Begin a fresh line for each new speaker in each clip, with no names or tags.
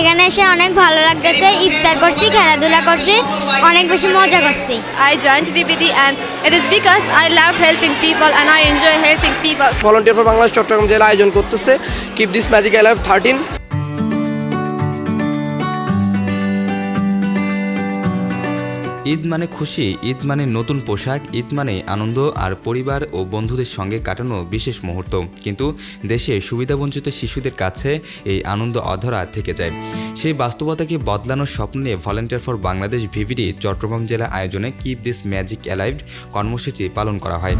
এখানে এসে অনেক ভালো লাগতেছে ইফতার করছি খেলাধুলা করছি অনেক বেশি মজা করছি।
I joined VBD and it is because I love helping people and I enjoy helping people
volunteer for Bangladesh Chattogram জেলা আয়োজন করতেছে। Keep this magic alive thirteen
Eid মানে খুশি, ঈদ মানে নতুন পোশাক, ঈদ মানে আনন্দ আর পরিবার ও বন্ধুদের সঙ্গে কাটানো বিশেষ মুহূর্ত। কিন্তু দেশে সুবিধাবঞ্চিত শিশুদের কাছে এই আনন্দ অধরা থেকে যায়। সেই বাস্তবতাকে বদলানোর স্বপ্ন volunteer for Bangladesh VBD Chattogram জেলা আয়োজনে কিপ দিস ম্যাজিক অ্যালাইভড কর্মসূচি পালন করা হয়।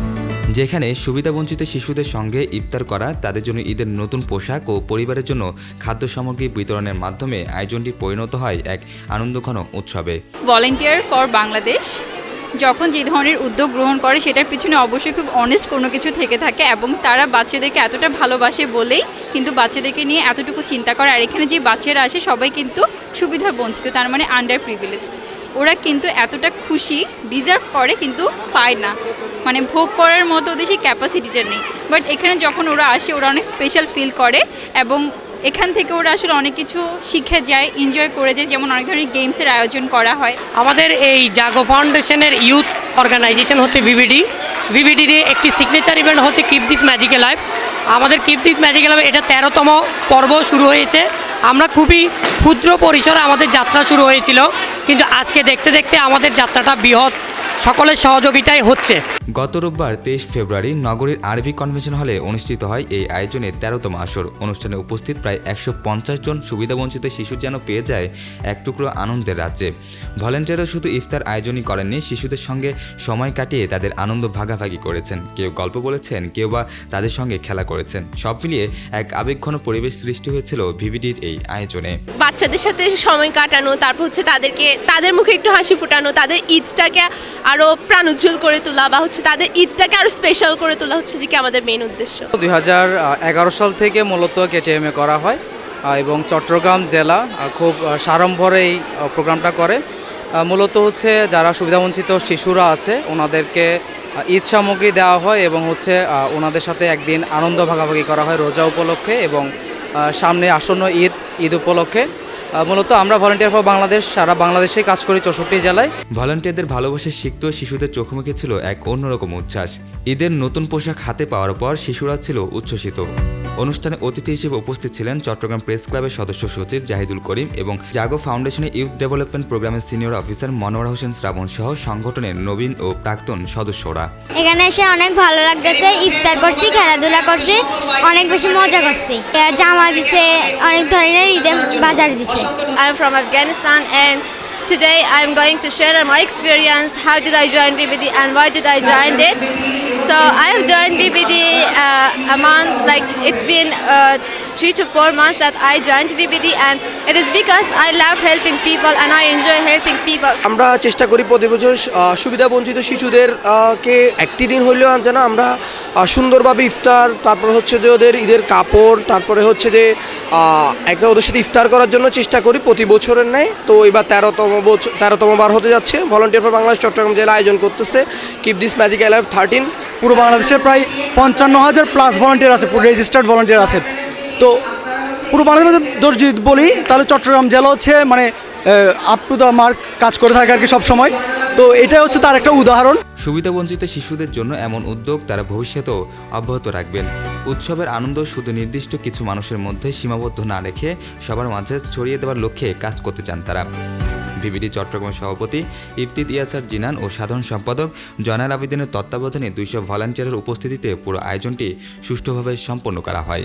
যেখানে সুবিধাবঞ্চিত শিশুদের সঙ্গে ইফতার করা, তাদের জন্য ঈদের নতুন পোশাক ও পরিবারের জন্য খাদ্য সামগ্রী বিতরণের মাধ্যমে আয়োজনটি পরিণত হয় এক আনন্দঘন উৎসবে।
ভলেন্টিয়ার ফর বাংলাদেশ, যখন যে ধরনের উদ্যোগ গ্রহণ করে সেটার পিছনে অবশ্যই খুব অনেস্ট কোনো কিছু থেকে থাকে এবং তারা বাচ্চাদেরকে এতটা ভালোবাসে বলেই কিন্তু বাচ্চাদেরকে নিয়ে এতটুকু চিন্তা করে। আর এখানে যে বাচ্চারা আসে সবাই কিন্তু সুবিধা বঞ্চিত, তার মানে আন্ডার প্রিভিলেজড ওরা কিন্তু এতটা খুশি ডিজার্ভ করে কিন্তু পায় না। মানে ভোগ করার মতো ওদের সেই ক্যাপাসিটিটা নেই। বাট এখানে যখন ওরা আসে, ওরা অনেক স্পেশাল ফিল করে এবং এখান থেকে ওরা আসলে অনেক কিছু শিখে যায় এনজয় করে যায়, যেমন অনেক ধরনের গেমসের আয়োজন করা হয়।
আমাদের এই জাগো ফাউন্ডেশনের ইউথ অর্গানাইজেশন হচ্ছে ভিভিডি ভিভিডির একটি সিগনেচার ইভেন্ট হচ্ছে কিপ দিস ম্যাজিক্যাল লাইফ আমাদের কিপ দিস ম্যাজিক্যাল লাইফ এটা তেরোতম পর্ব শুরু হয়েছে। আমরা খুবই ক্ষুদ্র পরিসরে আমাদের যাত্রা শুরু হয়েছিল। কিন্তু আজকে দেখতে দেখতে আমাদের যাত্রাটা বৃহৎ। সকলের সহযোগিতায় হচ্ছে।
গত রোববার তেইশ ফেব্রুয়ারি নগরীর আরবি কনভেনশন হলে অনুষ্ঠিত হয় এই আয়োজনের তেরোতম আসর। অনুষ্ঠানে উপস্থিত প্রায় একশো পঞ্চাশ জন সুবিধাবঞ্চিত শিশু যেন পেয়ে যায় এক টুকরো আনন্দের রাজ্যে। ভলেন্টিয়াররা শুধু ইফতার আয়োজনই করেননি শিশুদের সঙ্গে সময় কাটিয়ে তাদের আনন্দ ভাগাভাগি করেছেন। কেউ গল্প বলেছেন কেউ বা তাদের সঙ্গে খেলা করেছেন। সব মিলিয়ে এক আবেগঘন পরিবেশ সৃষ্টি হয়েছিল ভিভিডির এই আয়োজনে।
বাচ্চাদের সাথে সময় কাটানো তারপর হচ্ছে তাদেরকে তাদের মুখে একটু হাসি ফোটানো তাদের ঈদটাকে আরও প্রাণোজ্জ্বল করে তোলা বা হচ্ছে তাদের ঈদটাকে আরও স্পেশাল করে তোলা হচ্ছে যে কি আমাদের মেন উদ্দেশ্য।
দুই সাল থেকে মূলত কেটিএমএ করা হয় এবং চট্টগ্রাম জেলা খুব সাড়ম্বরে এই প্রোগ্রামটা করে। মূলত হচ্ছে যারা সুবিধাবঞ্চিত শিশুরা আছে, ওনাদেরকে ঈদ সামগ্রী দেওয়া হয় এবং হচ্ছে ওনাদের সাথে একদিন আনন্দ ভাগাভাগি করা হয় রোজা উপলক্ষে এবং সামনে আসন্ন ঈদ ঈদ উপলক্ষে। মূলত আমরা ভলান্টিয়ার ফর বাংলাদেশ, সারা বাংলাদেশে কাজ করি চৌষট্টি জেলায়।
ভলান্টিয়ারদের ভালোবাসে শিখত শিশুদের চোখমুখে ছিল এক অন্যরকম উচ্ছ্বাস। ঈদের নতুন পোশাক হাতে পাওয়ার পর শিশুরা ছিল উচ্ছ্বসিত। অনুষ্ঠানে অতিথি হিসেবে উপস্থিত ছিলেন চট্টগ্রাম প্রেস ক্লাবের সদস্য সচিব জাহিদুল করিম এবং জাগো ফাউন্ডেশনের ইউথ ডেভেলপমেন্ট প্রোগ্রামের সিনিয়র অফিসার মনোয়ার হোসেন শ্রাবণ সহ সংগঠনের নবীন ও প্রাক্তন সদস্যরা
এখানে এসে অনেক ভালো লাগতেছে ইফতার করছি খেলাধুলা করছি অনেক বেশি মজা করছি জামা দিছে অনেক ধরনের ঈদে বাজার দিছে
I'm from Afghanistan and today I'm going to share my experience. How did I join VBD and why did I join it? So I have joined VBD uh, a month, like it's been uh, three to four months that I joined VBD and it is because I love helping people and I enjoy helping people.
আমরা চেষ্টা করি প্রতি বছর আহ, সুবিধাবঞ্চিত শিশুদের কে একটি দিন হইলেও যেন আমরা সুন্দরভাবে ইফতার তারপর হচ্ছে যে ওদের ঈদের কাপড় তারপরে হচ্ছে যে একটা ওদের সাথে ইফতার করার জন্য চেষ্টা করি প্রতি বছরের নেয় তো এবার তেরোতম বছর তেরোতম বার হতে যাচ্ছে। ভলান্টিয়ার ফর বাংলাদেশ চট্টগ্রাম জেলা আয়োজন করতেছে keep this magic alive thirteen
পুরো বাংলাদেশে প্রায় পঞ্চান্ন হাজার প্লাস ভলান্টিয়ার আছে পুরো রেজিস্টার্ড ভলান্টিয়ার আছে। তো পুরো বাংলাদেশের যদি বলি, তাহলে চট্টগ্রাম জেলা হচ্ছে মানে আপ টু দ্য মার্ক কাজ করে থাকে আর কি সবসময়। তো এটাই হচ্ছে তার একটা উদাহরণ।
সুবিধাবঞ্চিত শিশুদের জন্য এমন উদ্যোগ তারা ভবিষ্যতেও অব্যাহত রাখবেন। উৎসবের আনন্দ শুধু নির্দিষ্ট কিছু মানুষের মধ্যে সীমাবদ্ধ না রেখে সবার মাঝে ছড়িয়ে দেওয়ার লক্ষ্যে কাজ করতে চান তারা। ভিভিডি চট্টগ্রামের সভাপতি ইফতিদ ইয়াসার জিনান ও সাধারণ সম্পাদক জয়নাল আবেদিনের তত্ত্বাবধানে দুইশো ভলান্টিয়ারের উপস্থিতিতে পুরো আয়োজনটি সুষ্ঠুভাবে সম্পন্ন করা হয়।